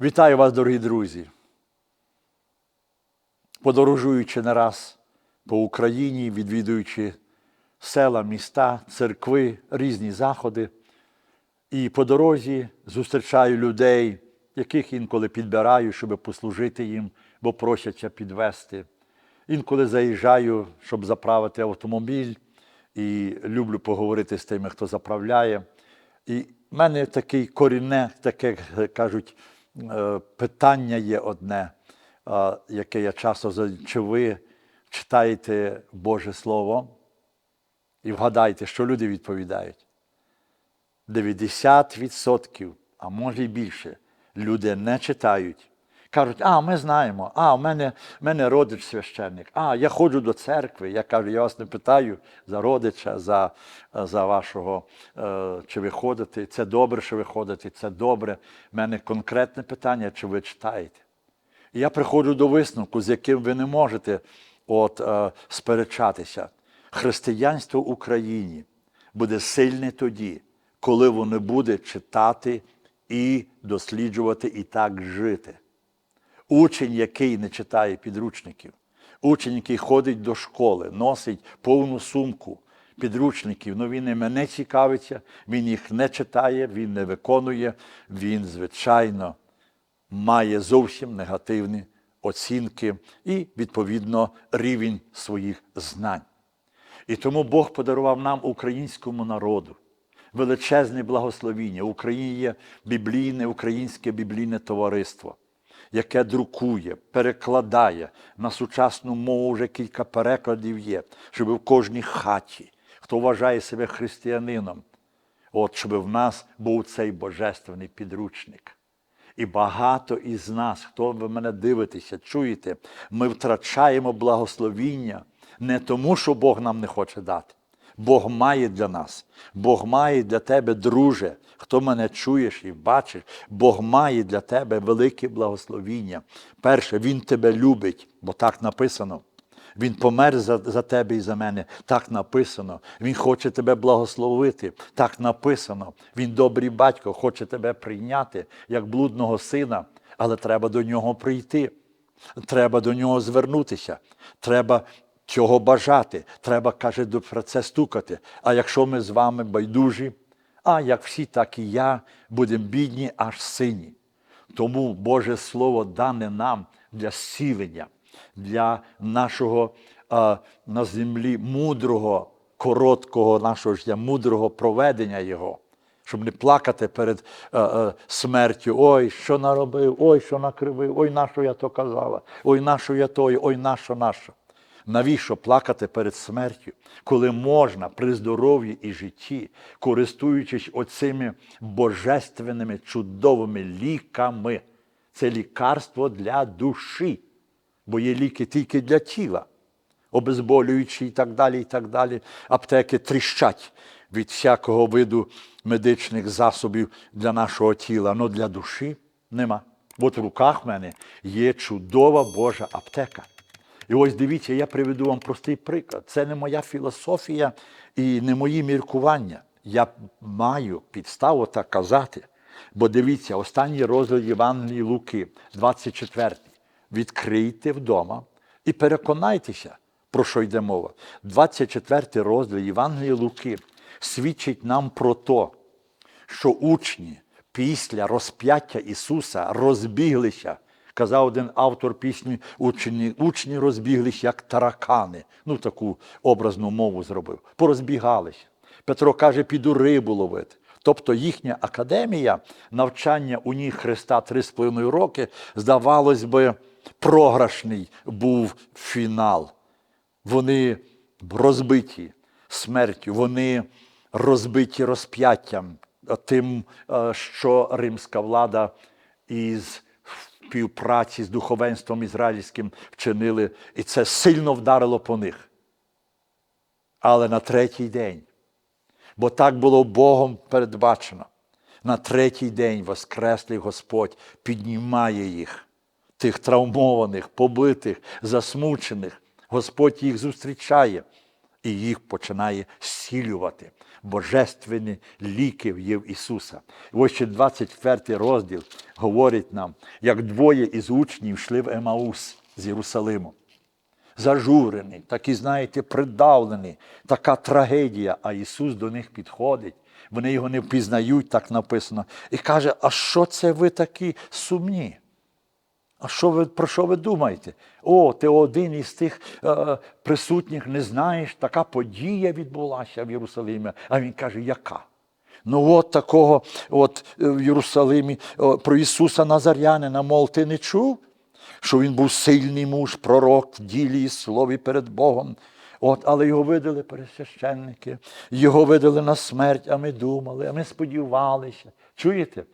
Вітаю вас, дорогі друзі. Подорожуючи не раз по Україні, відвідуючи села, міста, церкви, різні заходи. І по дорозі зустрічаю людей, яких інколи підбираю, щоб послужити їм, бо просяться підвести. Інколи заїжджаю, щоб заправити автомобіль, і люблю поговорити з тими, хто заправляє. І в мене таке корінне, таке кажуть, питання є одне, е, яке я часто задаю. Чи ви читаєте Боже Слово? І вгадайте, що люди відповідають. 90%, а може й більше, люди не читають. Кажуть, а ми знаємо, а в мене, в мене родич священник, а я ходжу до церкви. Я кажу, я вас не питаю за родича, за, за вашого, е, чи ви ходите. Це добре, що ви ходите, це добре. У мене конкретне питання, чи ви читаєте. І я приходжу до висновку, з яким ви не можете от, е, сперечатися. Християнство в Україні буде сильне тоді, коли воно буде читати і досліджувати, і так жити. Учень, який не читає підручників, учень, який ходить до школи, носить повну сумку підручників, ну він ними не цікавиться, він їх не читає, він не виконує, він, звичайно, має зовсім негативні оцінки і, відповідно, рівень своїх знань. І тому Бог подарував нам, українському народу, величезне благословіння. Україні є біблійне, українське біблійне товариство, яке друкує, перекладає на сучасну мову вже кілька перекладів є, щоб в кожній хаті, хто вважає себе християнином, от щоб в нас був цей божественний підручник. І багато із нас, хто ви мене дивитеся, чуєте, ми втрачаємо благословіння не тому, що Бог нам не хоче дати. Бог має для нас, Бог має для тебе, друже, хто мене чуєш і бачиш, Бог має для тебе велике благословіння. Перше, Він тебе любить, бо так написано. Він помер за, за тебе і за мене. Так написано. Він хоче тебе благословити. Так написано. Він добрий батько, хоче тебе прийняти як блудного сина, але треба до нього прийти. Треба до нього звернутися. Треба цього бажати. Треба, каже, про це стукати. А якщо ми з вами байдужі, а як всі, так і я, будемо бідні, аж сині. Тому Боже Слово дане нам для зцілення, для нашого а, на землі мудрого, короткого нашого життя, мудрого проведення Його, щоб не плакати перед е, е, смертю. Ой, що наробив, ой, що накривив, ой, на що я то казала, ой, на що я то, ой, на що, на що. Навіщо плакати перед смертю, коли можна при здоров'ї і житті, користуючись оцими божественними чудовими ліками? Це лікарство для душі, бо є ліки тільки для тіла, обезболюючі і так далі. і так далі. Аптеки тріщать від всякого виду медичних засобів для нашого тіла, але для душі нема. От в руках в мене є чудова Божа аптека. І ось дивіться, я приведу вам простий приклад. Це не моя філософія і не мої міркування. Я маю підставу так казати. Бо дивіться, останній розділ Євангелії Луки, 24. Відкрийте вдома і переконайтеся, про що йде мова. 24 розділ Євангелії Луки свідчить нам про те, що учні після розп'яття Ісуса розбіглися. Казав один автор пісні, учні, учні розбіглися, як таракани. Ну, таку образну мову зробив. Порозбігалися. Петро каже, піду рибу ловити. Тобто їхня академія, навчання у ній Христа три з половиною роки, здавалось би, програшний був фінал. Вони розбиті смертю, вони розбиті розп'яттям, тим, е, що римська влада із співпраці з духовенством ізраїльським вчинили, і це сильно вдарило по них. Але на третій день, бо так було Богом передбачено, на третій день Воскреслий Господь піднімає їх, тих травмованих, побитих, засмучених. Господь їх зустрічає і їх починає зцілювати. Божественні ліки в Ісуса. І ось ще 24 розділ говорить нам, як двоє із учнів йшли в Емаус з Єрусалиму. Зажурений, такий, знаєте, придавлений, така трагедія. А Ісус до них підходить. Вони його не впізнають, так написано, і каже: А що це ви такі сумні? А що ви, про що ви думаєте? О, ти один із тих е, присутніх не знаєш, така подія відбулася в Єрусалимі. А він каже, яка? Ну от такого от е, в Єрусалимі про Ісуса Назарянина, мов, ти не чув? Що він був сильний муж, пророк в ділі і слові перед Богом. От, але його видали пересвященники, його видали на смерть, а ми думали, а ми сподівалися. Чуєте?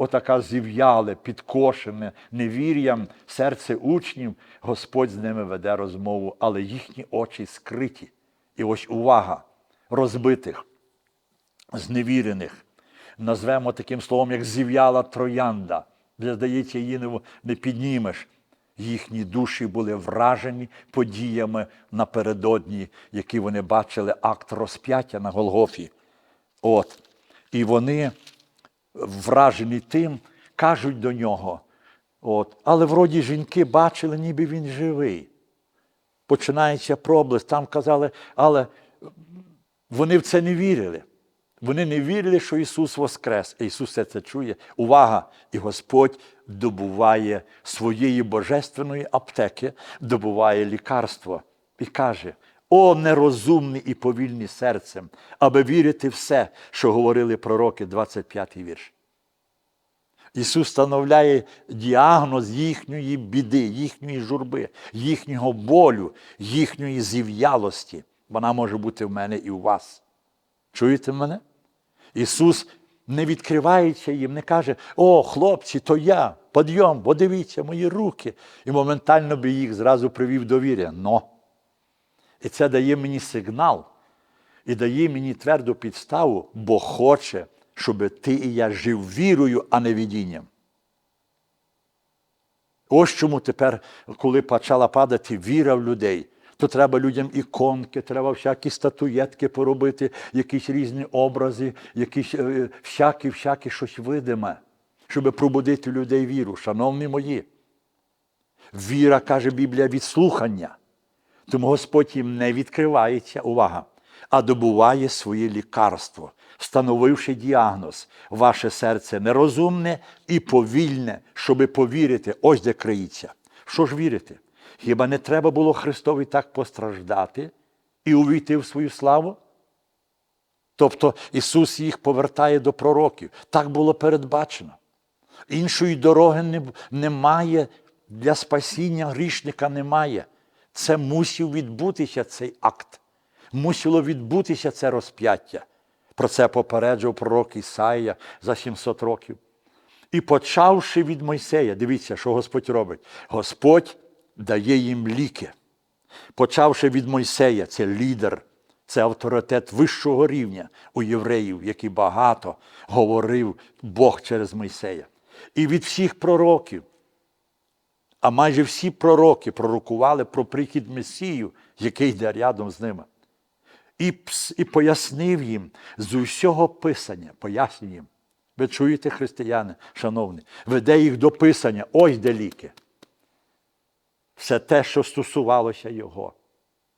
Отака зів'яле, підкошене невір'ям серце учнів, Господь з ними веде розмову, але їхні очі скриті. І ось увага розбитих, зневірених, назвемо таким словом, як зів'яла троянда, де, здається, її не, піднімеш. Їхні душі були вражені подіями напередодні, які вони бачили акт розп'яття на Голгофі. От. І вони вражені тим, кажуть до нього. От. Але вроді жінки бачили, ніби він живий. Починається проблеск. Там казали, але вони в це не вірили. Вони не вірили, що Ісус воскрес. Ісус все це чує. Увага! І Господь добуває своєї божественної аптеки, добуває лікарство і каже: О, нерозумний і повільний серцем, аби вірити все, що говорили пророки, 25-й вірш. Ісус встановляє діагноз їхньої біди, їхньої журби, їхнього болю, їхньої зів'ялості. Вона може бути в мене і у вас. Чуєте мене? Ісус не відкривається їм, не каже: О, хлопці, то я, подйом, подивіться мої руки. І моментально би їх зразу привів до віри. Но. І це дає мені сигнал і дає мені тверду підставу, бо хоче, щоб ти і я жив вірою, а не видінням. Ось чому тепер, коли почала падати віра в людей, то треба людям іконки, треба всякі статуєтки поробити, якісь різні образи, якісь е, всякі, всякі щось видиме, щоб пробудити людей віру. Шановні мої, віра, каже Біблія, від слухання. Тому Господь їм не відкривається, увага, а добуває своє лікарство, встановивши діагноз, ваше серце нерозумне і повільне, щоби повірити, ось де криється. Що ж вірити? Хіба не треба було Христові так постраждати і увійти в свою славу? Тобто Ісус їх повертає до пророків. Так було передбачено. Іншої дороги немає для спасіння грішника немає. Це мусив відбутися цей акт. Мусило відбутися це розп'яття. Про це попереджував пророк Ісаїя за 700 років. І почавши від Мойсея, дивіться, що Господь робить. Господь дає їм ліки. Почавши від Мойсея, це лідер, це авторитет вищого рівня у євреїв, який багато говорив Бог через Мойсея. І від всіх пророків. А майже всі пророки пророкували про прихід Месію, який йде рядом з ними. І, і пояснив їм з усього писання, пояснює їм. Ви чуєте, християни, шановні, веде їх до писання, ось де ліки. Все те, що стосувалося Його.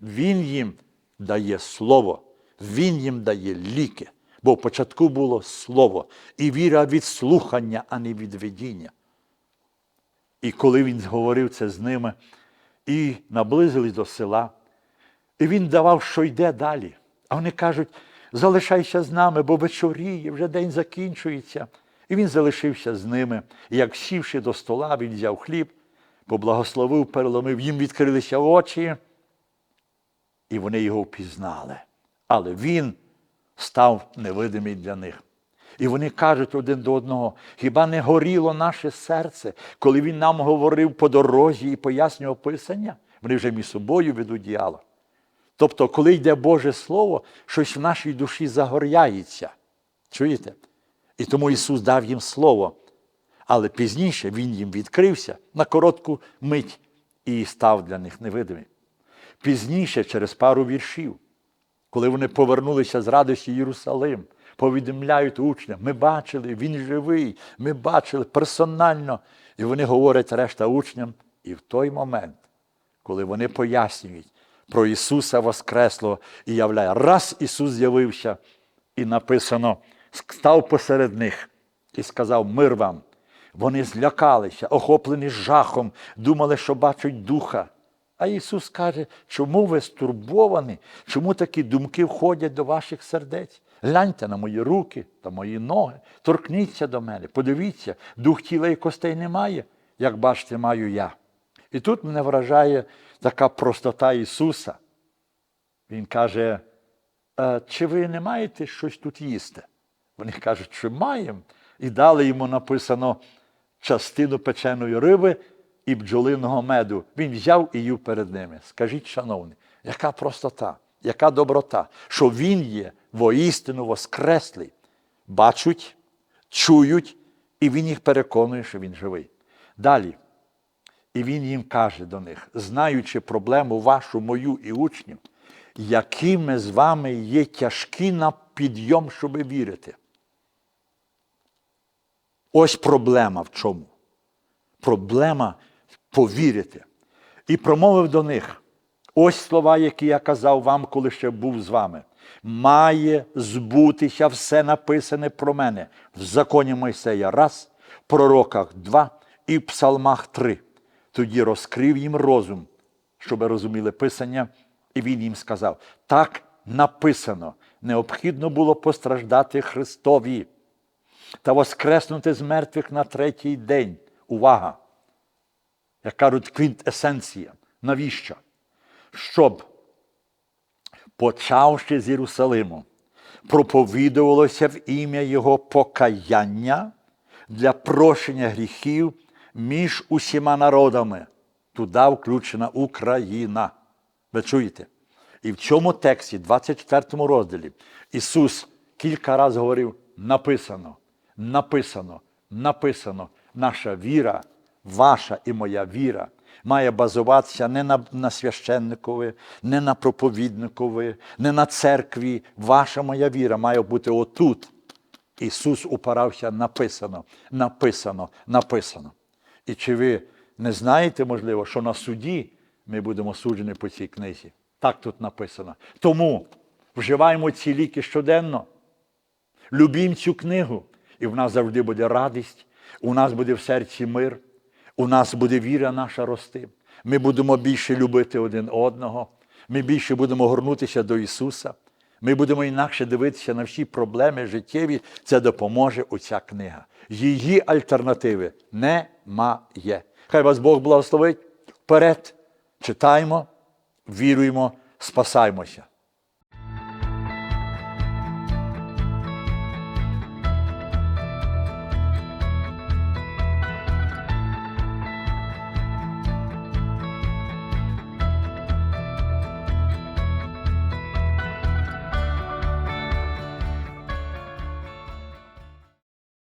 Він їм дає слово, Він їм дає ліки. Бо в початку було слово, і віра від слухання, а не від видіння. І коли він говорив це з ними, і наблизились до села, і він давав, що йде далі. А вони кажуть, залишайся з нами, бо вечоріє, вже день закінчується. І він залишився з ними. І як сівши до стола, він взяв хліб, поблагословив, переломив, їм відкрилися очі, і вони його впізнали. Але він став невидимий для них. І вони кажуть один до одного: хіба не горіло наше серце, коли він нам говорив по дорозі і пояснював Писання? Вони вже між собою ведуть діалог. Тобто, коли йде Боже Слово, щось в нашій душі загоряється. Чуєте? І тому Ісус дав їм Слово. Але пізніше Він їм відкрився на коротку мить і став для них невидимим. Пізніше, через пару віршів, коли вони повернулися з радості Єрусалим, повідомляють учням, ми бачили, він живий, ми бачили персонально. І вони говорять решта учням. І в той момент, коли вони пояснюють про Ісуса Воскреслого і являє, раз Ісус з'явився, і написано, став посеред них і сказав мир вам. Вони злякалися, охоплені жахом, думали, що бачать духа. А Ісус каже, чому ви стурбовані, чому такі думки входять до ваших сердець? Гляньте на мої руки та мої ноги, торкніться до мене, подивіться, дух тіла і костей немає, як бачите, маю я. І тут мене вражає така простота Ісуса. Він каже, «Е, чи ви не маєте щось тут їсти? Вони кажуть, що маємо. І дали йому написано частину печеної риби і бджолиного меду. Він взяв і їв перед ними. Скажіть, шановні, яка простота, яка доброта, що він є воістину воскреслий. Бачать, чують, і він їх переконує, що він живий. Далі. І він їм каже до них, знаючи проблему вашу, мою і учнів, які ми з вами є тяжкі на підйом, щоби вірити. Ось проблема в чому? Проблема повірити. І промовив до них: ось слова, які я казав вам, коли ще був з вами. Має збутися все написане про мене в законі Мойсея раз, в пророках два і в псалмах три. Тоді розкрив їм розум, щоб розуміли Писання, і він їм сказав: так написано, необхідно було постраждати Христові та воскреснути з мертвих на третій день. Увага! Як кажуть, квінтесенція. Навіщо? Щоб, почавши з Єрусалиму, проповідувалося в ім'я Його покаяння для прощення гріхів між усіма народами. Туди включена Україна. Ви чуєте? І в цьому тексті, 24 розділі, Ісус кілька разів говорив: написано, написано, написано. Наша віра, ваша і моя віра має базуватися не на, на священникові, не на проповідникові, не на церкві. Ваша моя віра має бути отут. Ісус упирався написано, написано, написано. І чи ви не знаєте, можливо, що на суді ми будемо суджені по цій книзі? Так тут написано. Тому вживаємо ці ліки щоденно. Любім цю книгу, і в нас завжди буде радість, у нас буде в серці мир, у нас буде віра наша рости. Ми будемо більше любити один одного, ми більше будемо горнутися до Ісуса. Ми будемо інакше дивитися на всі проблеми життєві. Це допоможе оця книга. Її альтернативи немає. Хай вас Бог благословить. Вперед читаємо, віруємо, спасаймося.